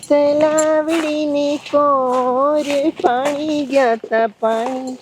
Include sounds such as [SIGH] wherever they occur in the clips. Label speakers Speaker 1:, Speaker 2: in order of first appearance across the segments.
Speaker 1: ચીતલાવડીને core પાણી ગયા તા પાણી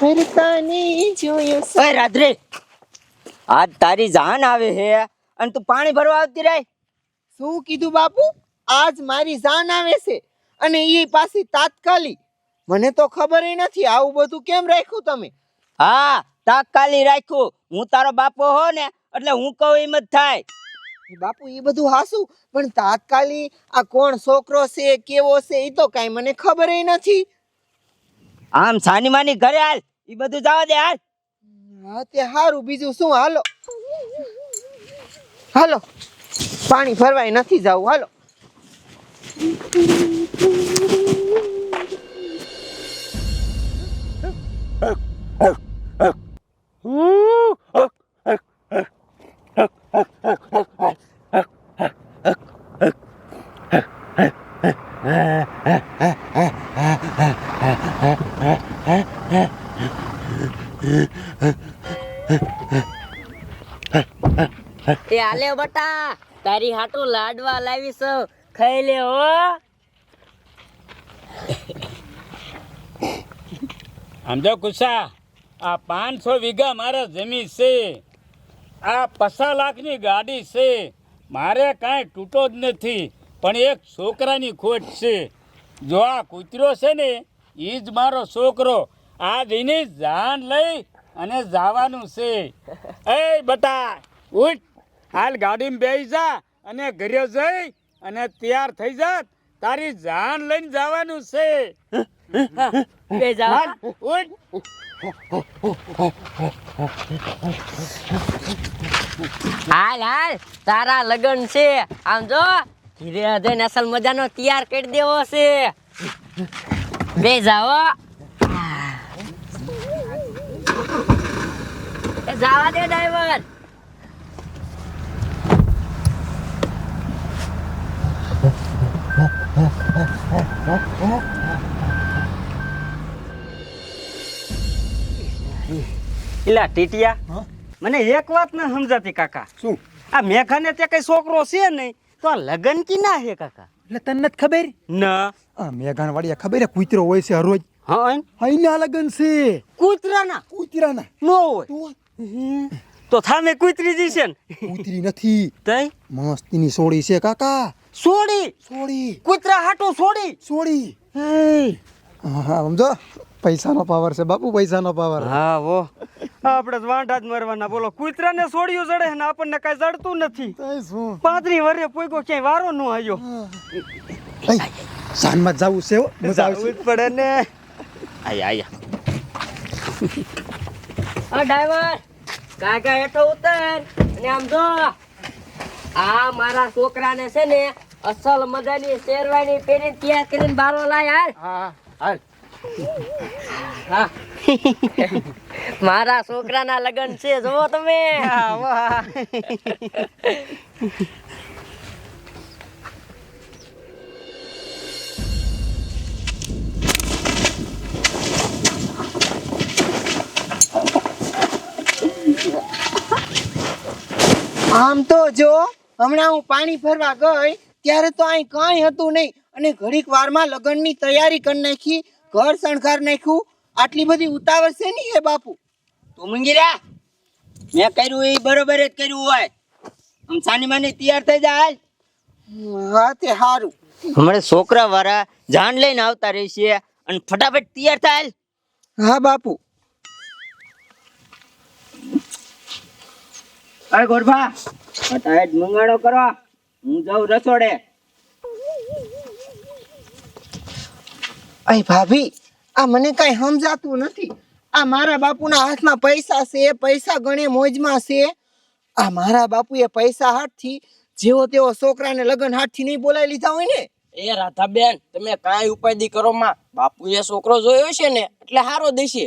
Speaker 1: ભરતાને જોયો
Speaker 2: ઓય રાત્રે આજ તારી જાન આવે હે અને તું પાણી ભરવા આવતી રહે
Speaker 1: શું કીધું બાપુ? આજ મારી જાન આવે છે અને એ પાછી તાત્કાલિક મને તો ખબર નથી આવું બધું કેમ રાખ્યું તમે?
Speaker 2: હા તાત્કાલિક રાખ્યું. હું તારો બાપો હો ને એટલે હું કહું એમ જ થાય.
Speaker 1: બાપુ એ બધું હાસું. પણ તાત્કાલિક આ કોણ છોકરો છે કેવો છે એ તો કાંઈ મને ખબર નથી.
Speaker 2: આમ સાની માની ઘરે હાલ. એ બધું જવા દે હાલ.
Speaker 1: હા તે સારું બીજું શું? હાલો. હાલો. પાણી ભરવાય નથી જવું. હાલો.
Speaker 3: એ આલે બટા, તારી હાટુ લાડવા લાવીશ ખાઈ લે હો.
Speaker 4: સમજો કુસા આ પાંચસો વીઘા મારા જમીન છે. આ પચાસ લાખની ગાડી છે. મારે કાંઈ તૂટો જ નથી, પણ એક છોકરાની ખોટ છે. જો આ કૂતરો છે ને એ જ મારો છોકરો. આ જઈને જાન લઈ અને જવાનું છે. એ બટા ઉઠ. હાલ ગાડીમાં બેસી જા અને ઘરે જઈ અને તૈયાર થઈ જા તારી જાન લઈને જવાનું છે.
Speaker 3: બે જા.
Speaker 4: ઉઠ.
Speaker 3: હાલ હાલ. તારા લગન છે. આમ જો ધીરે જઈને અસલ મજાનો તૈયાર કરી દેવો છે. બે જાઓ જાવા દે ડ્રાઈવર.
Speaker 5: એલા ટીટિયા મને એક વાત ન સમજાતી કાકા.
Speaker 6: શું?
Speaker 5: આ મેઘાને તે કઈ છોકરો છે નહીં તો આ લગન કી ના હે કાકા?
Speaker 6: એટલે તને ખબર?
Speaker 5: ના.
Speaker 6: આ મેઘાણ વાળી ખબર હે કૂતરો હોય છે હરોજ.
Speaker 5: હા
Speaker 6: અહીંના લગન છે.
Speaker 5: કૂતરાના.
Speaker 6: કૂતરાના.
Speaker 5: નો હોય.
Speaker 6: તો
Speaker 5: થામે કૂતરી જી છે ને?
Speaker 6: કૂતરી નથી.
Speaker 5: તઈ?
Speaker 6: મસ્તીની સોડી છે કાકા.
Speaker 5: સોડી
Speaker 6: સોડી
Speaker 5: કૂતરા હાટો સોડી
Speaker 6: સોડી હા હા સમજો? પૈસાનો પાવર છે બાપુ પૈસાનો પાવર.
Speaker 5: હા વો. આપણે વાંઢા જ મરવાના. બોલો કૂતરાને સોડિયું જડે ને આપણને કઈ જડતું નથી.
Speaker 6: તઈ શું?
Speaker 5: પાંત્રી વર્ષે પોઈકો ક્યાંય વારો ન આવ્યો.
Speaker 6: સાંજમાં જવું છે મજા આવશે.
Speaker 5: પડે ને. આયા આયા.
Speaker 3: આ ડ્રાઈવર કાકા હેઠો ઉતર અને આમ જો. આ મારા છોકરાને છે ને અસલ મજાની શેરવાની પહેરી તૈયાર કરીને બારો લાય યાર
Speaker 1: હા હાલ.
Speaker 3: હા. મારા છોકરાના લગન છે જોવો તમે.
Speaker 1: આમ તો જો હમણાં હું પાણી ભરવા ગઈ ત્યારે તો અહીં કાંઈ હતું નહીં. અને ઘડીક વારમાં લગ્નની તૈયારી કરી નાખી ઘર શણગાર નાખ્યું. આટલી બધી ઉતાવળ છે નહીં હે બાપુ?
Speaker 2: તું મંગીરા મેં કર્યું એ બરોબર જ કર્યું હોય. આમ સાની માની તૈયાર થઈ જાય.
Speaker 1: હા તે સારું
Speaker 2: હમણાં છોકરા વાળા જાન લઈને આવતા રહેશે અને ફટાફટ તૈયાર થાય.
Speaker 1: હા બાપુ.
Speaker 2: અરે ગોરભા ફટાફટ મંગાડો કરો. હું જાઉં રસોડે.
Speaker 1: અય ભાભી આ મને કઈ સમજાતું નથી. આ મારા બાપુના હાથમાં પૈસા છે પૈસા ગણે મોજમાં છે. આ મારા બાપુએ પૈસા હાથથી જેવો તેવો છોકરાને લગ્ન હાથથી નહીં બોલાવી લીધા હોય ને?
Speaker 7: એ રાધાબેન તમે કાંઈ ઉપાધિ કરો માં. બાપુએ છોકરો જોયો છે ને એટલે હારો દેશે.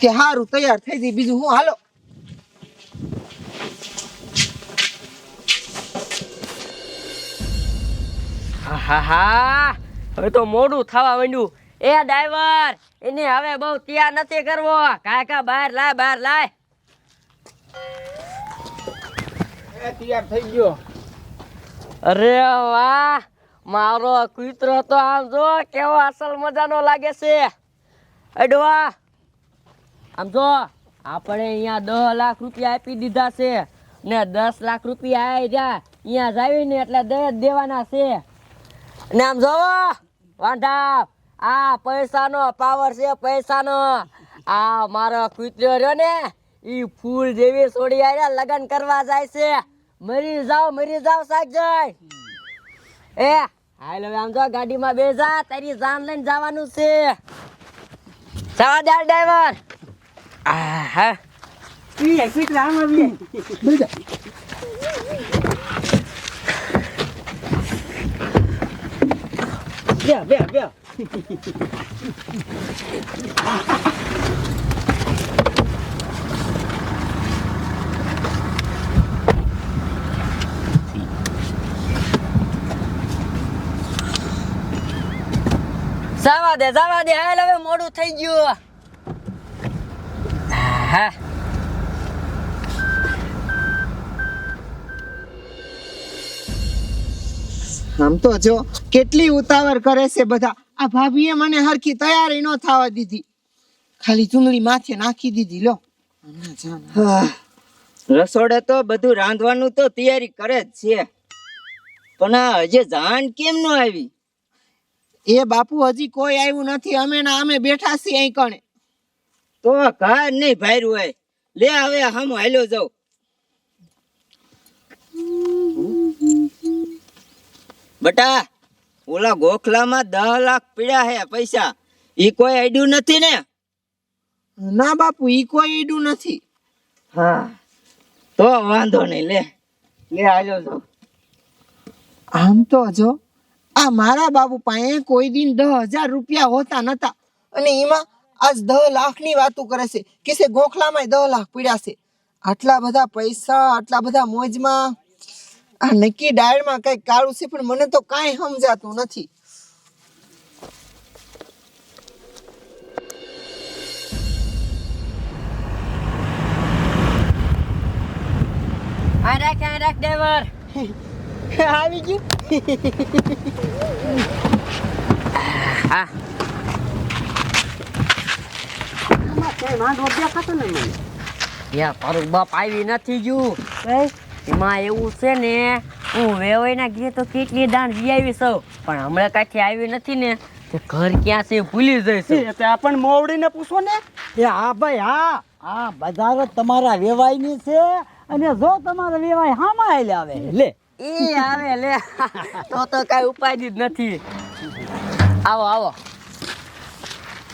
Speaker 1: તે સારું તૈયાર થઈ જઈ બીજું હું હાલો.
Speaker 3: હા હા હવે તો મોડું થવા માંડ્યું. એ ડ્રાઈવર એને હવે બહુ તૈયાર નથી કરવો. કાકા બહાર લાય બહાર લાય.
Speaker 4: તૈયાર થઈ ગયો.
Speaker 3: અરે વાહ મારો કૂતરો તો આમ જો કેવો અસલ મજાનો લાગે છે. અડવા. આમ જો આપણે અહીંયા દસ લાખ રૂપિયા આપી દીધા છે ને દસ લાખ રૂપિયા આવી જા. અહીંયા જાવીને એટલે દસ દેવાના છે. ને આમ જોવો વાંઢા આ પૈસાનો પાવર છે પૈસાનો આ મારો કૂતરો રહ્યો ને ઈ ફૂલ જેવી છોડી આયા લગ્ન કરવા જાય છે મરી જાવ મરી જાવ સાહેબ એ હાલ હવે આમ જો ગાડીમાં બેસા તારી જાન લઈને જવાનું છે જવા દે ડ્રાઈવર આ હા જવા દે જવા દે હાલ હવે મોડું થઈ ગયું હા
Speaker 1: આમ તો જો કેટલી ઉતાવળ કરે છે બધા? આ ભાભીએ મને હરખી તૈયારી ન થવા દીધી. ખાલી ચૂંદડી માથે નાખી દીધી લો.
Speaker 2: રસોડે તો બધું રાંધવાનું તો તૈયારી કરે જ છે. પણ આ હજી જાણ કેમ ન આવી?
Speaker 1: એ બાપુ હજી કોઈ આવ્યું નથી. અમે ના અમે બેઠા છીએ અહીં કણે.
Speaker 2: તો ઘર નહીં ભાર્યું હોય. લે હવે હમ હાલ્યો જાઉં. બટા ઓલા ગોખલામાં દહ લાખ પીડ્યા હે પૈસા. ઈ કોઈ આઈડ્યું નથી ને?
Speaker 1: ના બાપુ ઈ કોઈ ઈડું નથી.
Speaker 2: હા. તો વાંધો નહીં લે. લે આજો જો.
Speaker 1: આમ તો જો આ મારા બાપુ પાસે કોઈ દિન દસ હજાર રૂપિયા હોતા નતા. અને એમાં આજ દહ લાખની વાતો કરે છે કે છે ગોખલામાં દહ લાખ પીડ્યા છે. આટલા બધા પૈસા આટલા બધા મોજમાં. આ નક્કી ડાયરમાં કઈ કાળું છે પણ મને તો કાંઈ સમજાતું નથી.
Speaker 3: આ રાખ આ રાખ ડ્રાઈવર [LAUGHS]
Speaker 1: આવી ગયું.
Speaker 3: હા. યા તારું બાપ આવી નથી ગયું. એમાં એવું છે ને હું વેવાઈના ઘરે તો કેટલી દાણ જી આવી સૌ પણ હમણાં કાંઠી આવી નથી ને તે ઘર ક્યાં છે એ ભૂલી જઈશ?
Speaker 5: એ તે આપણને મોવડીને પૂછો ને.
Speaker 8: એ હા ભાઈ હા. આ બજાર તમારા વેવાઈની છે અને જો તમારા વેવાય હામાં આલે આવે. લે.
Speaker 3: એ આવે લે. તો તો કાંઈ ઉપાધિ જ નથી. આવો આવો.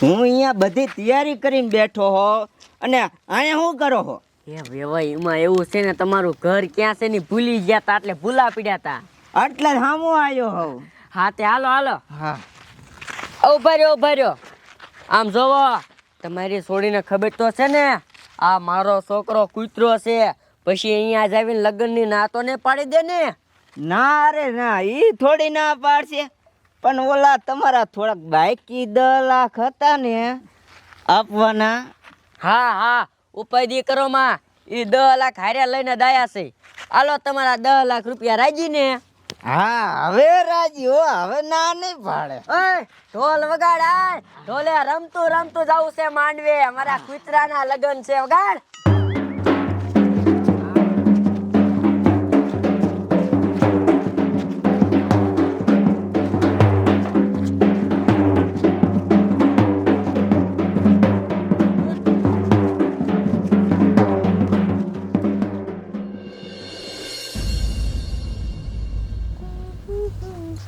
Speaker 2: હું અહીંયા બધી તૈયારી કરીને બેઠો હો અને અહીંયા શું કરો હો?
Speaker 3: એ વેવાય એમાં એવું છે ને તમારું ઘર ક્યાં છે ને ભૂલી ગયા તા એટલે ભૂલા પડ્યા તા.
Speaker 2: એટલે હામો આવ્યો હોઉં
Speaker 3: હા તે હાલો હાલો.
Speaker 2: હા.
Speaker 3: ઊભા રહ્યો ઊભા રહ્યો. આમ જોવો તમારી છોડીને ખબર તો છે ને આ મારો છોકરો કૂતરો છે. પછી અહીંયા જ આવીને લગ્નની ના તો ને પાડી દે ને.
Speaker 2: ના રે ના એ થોડી ના પાડશે. પણ ઓલા તમારા થોડાક બાકી દસ લાખ હતા ને આપવાના.
Speaker 3: હા હા. ઉપાય દીકરો માં. એ દસ લાખ હાર્યા લઈને દાયા છે. હાલો તમારા દસ લાખ રૂપિયા રાજી ને.
Speaker 2: હા હવે રાજી હો હવે ના નહીં પાડે
Speaker 3: ઓય ઢોલ વગાડ ઢોલે રમતું રમતું જવું છે માંડવે. અમારા કુતરાના લગ્ન છે વગાડ.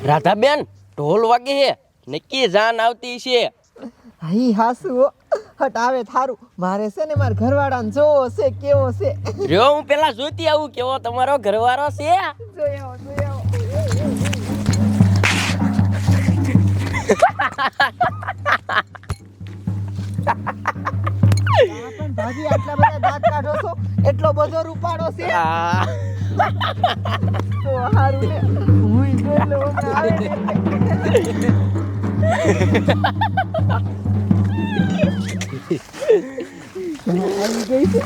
Speaker 7: રાધાબેન ઢોલ વાગે છે નક્કી જાન આવતી છે.
Speaker 1: હઈ હાસુ હટાવે થારું. મારે છે ને મારા ઘરવાળાને જોવો છે કેવો છે.
Speaker 7: જો હું પેલા જોતી આવું કેવો તમારો ઘરવાળો છે?
Speaker 1: જોઈ આવો જોઈ આવો પણ ભાભી આટલા બધા દાંત કાઢો છો. એટલો બધો રૂપાળો છે. તો હારું ને હું જોઈ લઉં હમણાં આવે ને એટલે. આવી ગઈ છે.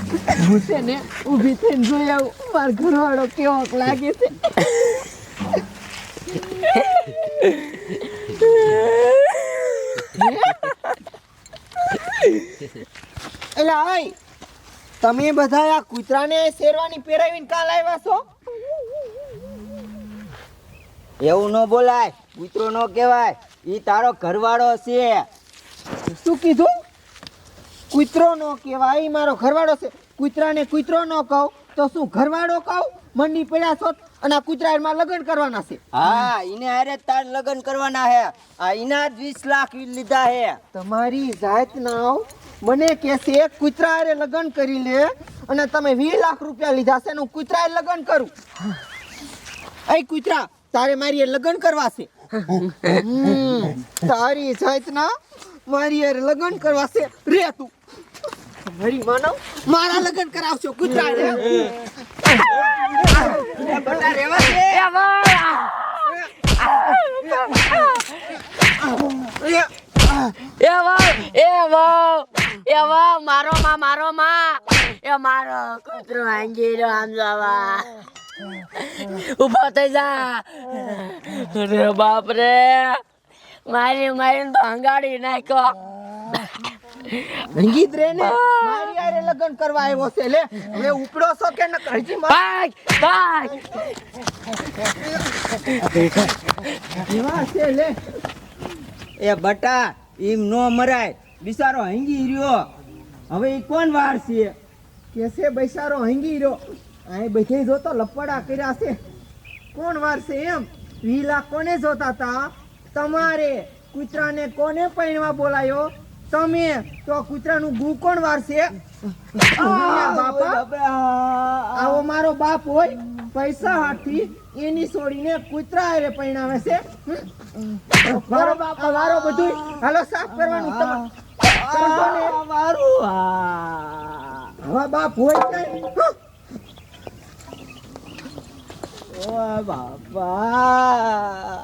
Speaker 1: હું છે ને ઊભી થઈને જોઈ આવું. મારો ઘરવાળો કેવો લાગે છે. એટલે આય. તમે બધા આ કૂતરાને શેરવાની પહેરાવીને કાલ આવ્યા છો?
Speaker 2: એવું ન બોલાય કૂતરો ન કહેવાય. ઈ તારો ઘરવાળો છે.
Speaker 1: શું કીધું? કૂતરો નો કહેવાય ઈ મારો ઘરવાળો છે. કૂતરાને કૂતરો ન કહું તો શું ઘરવાળો કહું? મંડી પડ્યા છો અને આ કૂતરા એમાં લગ્ન કરવાના છે.
Speaker 2: હા ઈને હારે તાર લગ્ન કરવાના હે. આ ઈના જ વીસ લાખ લીધા હે.
Speaker 1: તમારી જાત ના મને એક કૂતરા હારે લગ્ન કરી લે અને તમે વીસ લાખ રૂપિયા લીધા છે હું કૂતરા લગ્ન કરું. એ કૂતરા તારે મારી લગ્ન કરવા છે. તારી જાતના મારી યાર લગ્ન કરવા છે. રે તું. મારી માનવ મારા લગ્ન કરાવશો કૂતરા રે
Speaker 2: બટા રેવા દે.
Speaker 3: એ વાવ એ વાવ એ વાવ મારો માં મારો માં. એ મારો કૂતરો આંગી રહ્યો આમ જવા ઊભો થઈ જા. રે બાપ રે મારી મારીને તો હંગાડી નાખ્યો.
Speaker 1: રંગીત રે ને. મારી આરે લગ્ન કરવા આવ્યો છે લે. હવે ઉપડો છો કે ન કરજી મારા
Speaker 3: ભાગ ભાગ.
Speaker 1: જેવા છે લે.
Speaker 2: એ બટા ઈમ નો મરાય. બિચારો હંગી રહ્યો. હવે એ કોણ વાર છે?
Speaker 1: કેસે બૈસારો હંગી રહ્યો. આ બધે જોતો લપડા કર્યા છે. કોણ વાર છે એમ? વીલા કોને જોતા તા? તમારે કૂતરાને કોને પૈણવા બોલાયો? તમે તો કૂતરાનું ગુ કોણ વાર છે? બાપા. આવો મારો બાપ હોય. પૈસા હાથથી એની છોડીને કૂતરા હારે પૈણાવે છે? મારો બાપ મારો વારો બધું હાલો સાફ કરવાનું. તમે ને.
Speaker 2: મારું હા
Speaker 1: બાપ હોય કઈ?
Speaker 2: ઓ બાપા.